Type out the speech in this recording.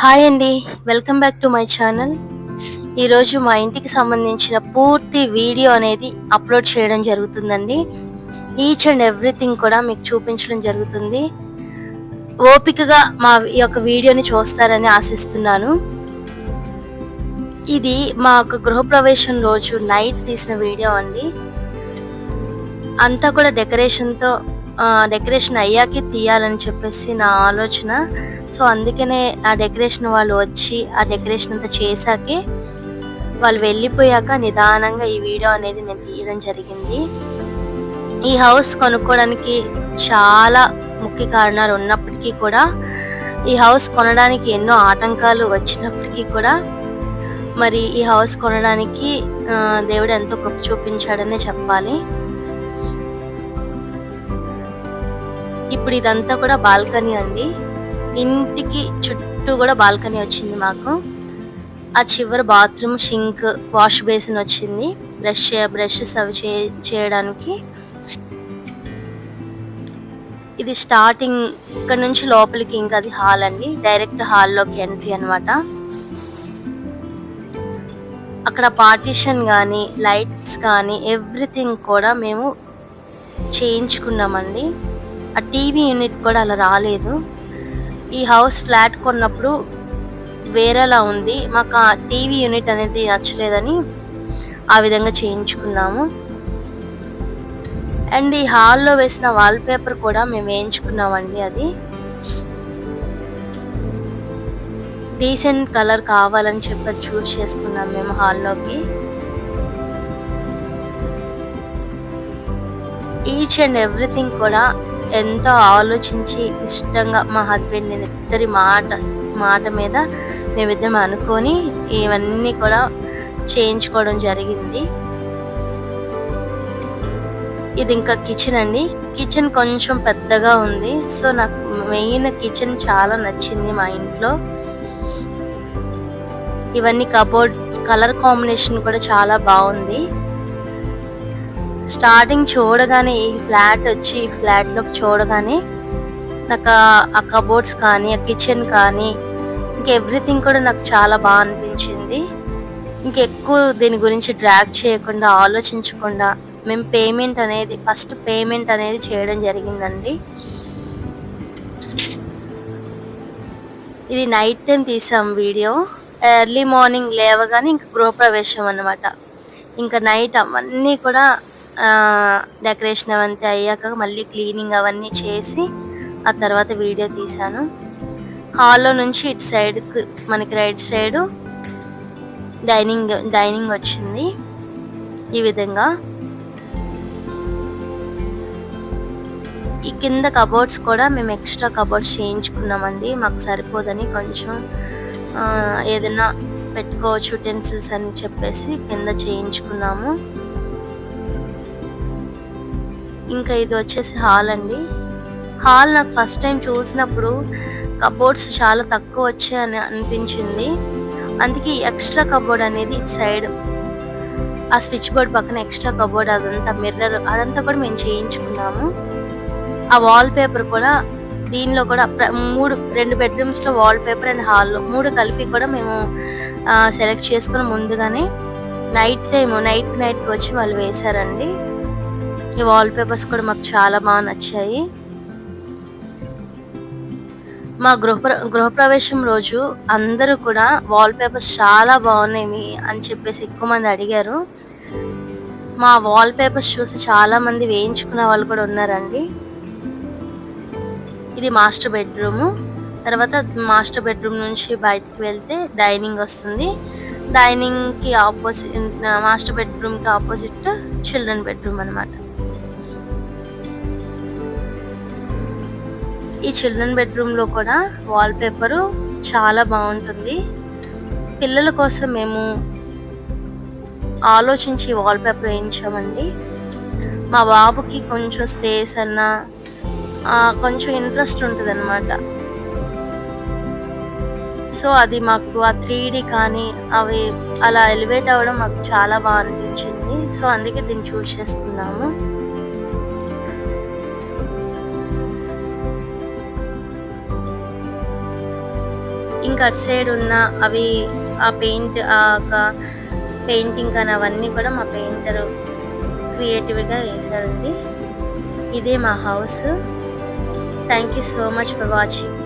Hi అండి welcome back to my channel. ఈరోజు మా ఇంటికి సంబంధించిన పూర్తి వీడియో అనేది అప్లోడ్ చేయడం జరుగుతుందండి. ఈచ్ అండ్ ఎవ్రీథింగ్ కూడా మీకు చూపించడం జరుగుతుంది. ఓపికగా మా ఈ యొక్క వీడియోని చూస్తారని ఆశిస్తున్నాను. ఇది మా యొక్క గృహప్రవేశం రోజు నైట్ తీసిన వీడియో అండి. అంతా కూడా డెకరేషన్తో డెకరేషన్ అయ్యాకే తీయాలని చెప్పేసి నా ఆలోచన. సో అందుకనే ఆ డెకరేషన్ వాళ్ళు వచ్చి ఆ డెకరేషన్ అంతా చేశాకే వాళ్ళు వెళ్ళిపోయాక నిదానంగా ఈ వీడియో అనేది నేను తీయడం జరిగింది. ఈ హౌస్ కొనుక్కోవడానికి చాలా ముఖ్య కారణాలు ఉన్నప్పటికీ కూడా ఈ హౌస్ కొనడానికి ఎన్నో ఆటంకాలు వచ్చినప్పటికీ కూడా మరి ఈ హౌస్ కొనడానికి దేవుడు ఎంతో కృప చూపించాడనే చెప్పాలి. ఇప్పుడు ఇదంతా కూడా బాల్కనీ అండి. ఇంటికి చుట్టూ కూడా బాల్కనీ వచ్చింది మాకు. ఆ చివరి బాత్రూమ్ షింక్ వాష్ బేసిన్ వచ్చింది. బ్రష్ బ్రషెస్ అవి చే చేయడానికి. ఇది స్టార్టింగ్ ఇక్కడ నుంచి లోపలికి ఇంకా అది హాల్ అండి. డైరెక్ట్ హాల్లోకి ఎంట్రీ అన్నమాట. అక్కడ పార్టీషన్ కానీ లైట్స్ కానీ ఎవ్రీథింగ్ కూడా మేము చేయించుకున్నామండి. ఆ టీవీ యూనిట్ కూడా అలా రాలేదు. ఈ హౌస్ ఫ్లాట్ కొన్నప్పుడు వేరేలా ఉంది. మాకు ఆ టీవీ యూనిట్ అనేది నచ్చలేదని ఆ విధంగా చేయించుకున్నాము. అండ్ ఈ హాల్లో వేసిన వాల్ పేపర్ కూడా మేము వేయించుకున్నామండి అది. డీసెంట్ కలర్ కావాలని చెప్పి చూస్ చేసుకున్నాం మేము హాల్లోకి. ఈచ్ అండ్ ఎవ్రీథింగ్ కూడా ఎంతో ఆలోచించి ఇష్టంగా మా హస్బెండ్ నేను ఇద్దరి మాట మాట మీద మేమిద్దరం అనుకొని ఇవన్నీ కూడా చేయించుకోవడం జరిగింది. ఇది ఇంకా కిచెన్ అండి. కిచెన్ కొంచెం పెద్దగా ఉంది. సో నాకు మెయిన్ కిచెన్ చాలా నచ్చింది మా ఇంట్లో. ఇవన్నీ కబోర్డ్ కలర్ కాంబినేషన్ కూడా చాలా బాగుంది. స్టార్టింగ్ చూడగానే ఈ ఫ్లాట్ వచ్చి ఈ ఫ్లాట్లోకి చూడగానే నాకు ఆ- కబోర్డ్స్ కానీ ఆ కిచెన్ కానీ ఇంక ఎవ్రీథింగ్ కూడా నాకు చాలా బాగా అనిపించింది. ఇంకెక్కువ దీని గురించి డ్రాగ్ చేయకుండా ఆలోచించకుండా మేము పేమెంట్ అనేది ఫస్ట్ పేమెంట్ అనేది చేయడం జరిగిందండి. ఇది నైట్ టైం తీసాం వీడియో ఎర్లీ మార్నింగ్ లేవగానే ఇంక గృహప్రవేశం అన్నమాట. ఇంకా నైట్ అవన్నీ కూడా డెకరేషన్ అవంతా అయ్యాక మళ్ళీ క్లీనింగ్ అవన్నీ చేసి ఆ తర్వాత వీడియో తీశాను హాల్లో నుంచి ఇటు సైడ్కి మనకి రైట్ సైడు డైనింగ్ డైనింగ్ వచ్చింది ఈ విధంగా. ఈ కింద కబోర్డ్స్ కూడా మేము ఎక్స్ట్రా కబోర్డ్స్ చేయించుకున్నామండి. మాకు సరిపోదని కొంచెం ఏదైనా పెట్టుకోవచ్చు యుటెన్సిల్స్ అని చెప్పేసి కింద చేయించుకున్నాము. ఇంకా ఇది వచ్చేసి హాల్ అండి. హాల్ నాకు ఫస్ట్ టైం చూసినప్పుడు కబోర్డ్స్ చాలా తక్కువ వచ్చాయని అనిపించింది. అందుకే ఎక్స్ట్రా కబోర్డ్ అనేది ఇటు సైడ్ ఆ స్విచ్ బోర్డ్ పక్కన ఎక్స్ట్రా కబోర్డ్ అదంతా మిర్రర్ అదంతా కూడా మేము చేయించుకున్నాము. ఆ వాల్ పేపర్ కూడా దీనిలో కూడా మూడు రెండు బెడ్రూమ్స్లో వాల్ పేపర్ అండ్ హాల్లో మూడు కలిపి కూడా మేము సెలెక్ట్ చేసుకుని ముందుగానే నైట్ టైం నైట్ నైట్కి వచ్చి వాళ్ళు వేశారండి. ఈ వాల్ పేపర్స్ కూడా మాకు చాలా బాగా నచ్చాయి. మా గృహ గృహప్రవేశం రోజు అందరూ కూడా వాల్ పేపర్స్ చాలా బాగున్నాయి అని చెప్పేసి ఎక్కువ మంది అడిగారు. మా వాల్ పేపర్స్ చూసి చాలా మంది వేయించుకున్న వాళ్ళు కూడా ఉన్నారండి. ఇది మాస్టర్ బెడ్రూమ్ తర్వాత మాస్టర్ బెడ్రూమ్ నుంచి బయటికి వెళ్తే డైనింగ్ వస్తుంది. డైనింగ్కి ఆపోజిట్ మాస్టర్ బెడ్రూమ్కి ఆపోజిట్ చిల్డ్రన్ బెడ్రూమ్ అన్నమాట. ఈ చిల్డ్రన్ బెడ్రూమ్లో కూడా వాల్ పేపర్ చాలా బాగుంటుంది. పిల్లల కోసం మేము ఆలోచించి వాల్ పేపర్ వేయించామండి. మా బాబుకి కొంచెం స్పేస్ అన్నా కొంచెం ఇంట్రెస్ట్ ఉంటుంది అనమాట సో అది మాకు ఆ త్రీ కానీ అవి అలా ఎలివేట్ అవ్వడం మాకు చాలా బాగా అనిపించింది. సో అందుకే దీన్ని చూస్ చేసుకున్నాము. ఇంకా అటు సైడ్ ఉన్న అవి ఆ పెయింట్ ఆ యొక్క పెయింటింగ్ కానీ అవన్నీ కూడా మా పెయింటర్ క్రియేటివ్గా వేశారండి ఇదే మా house. Thank you so much for watching.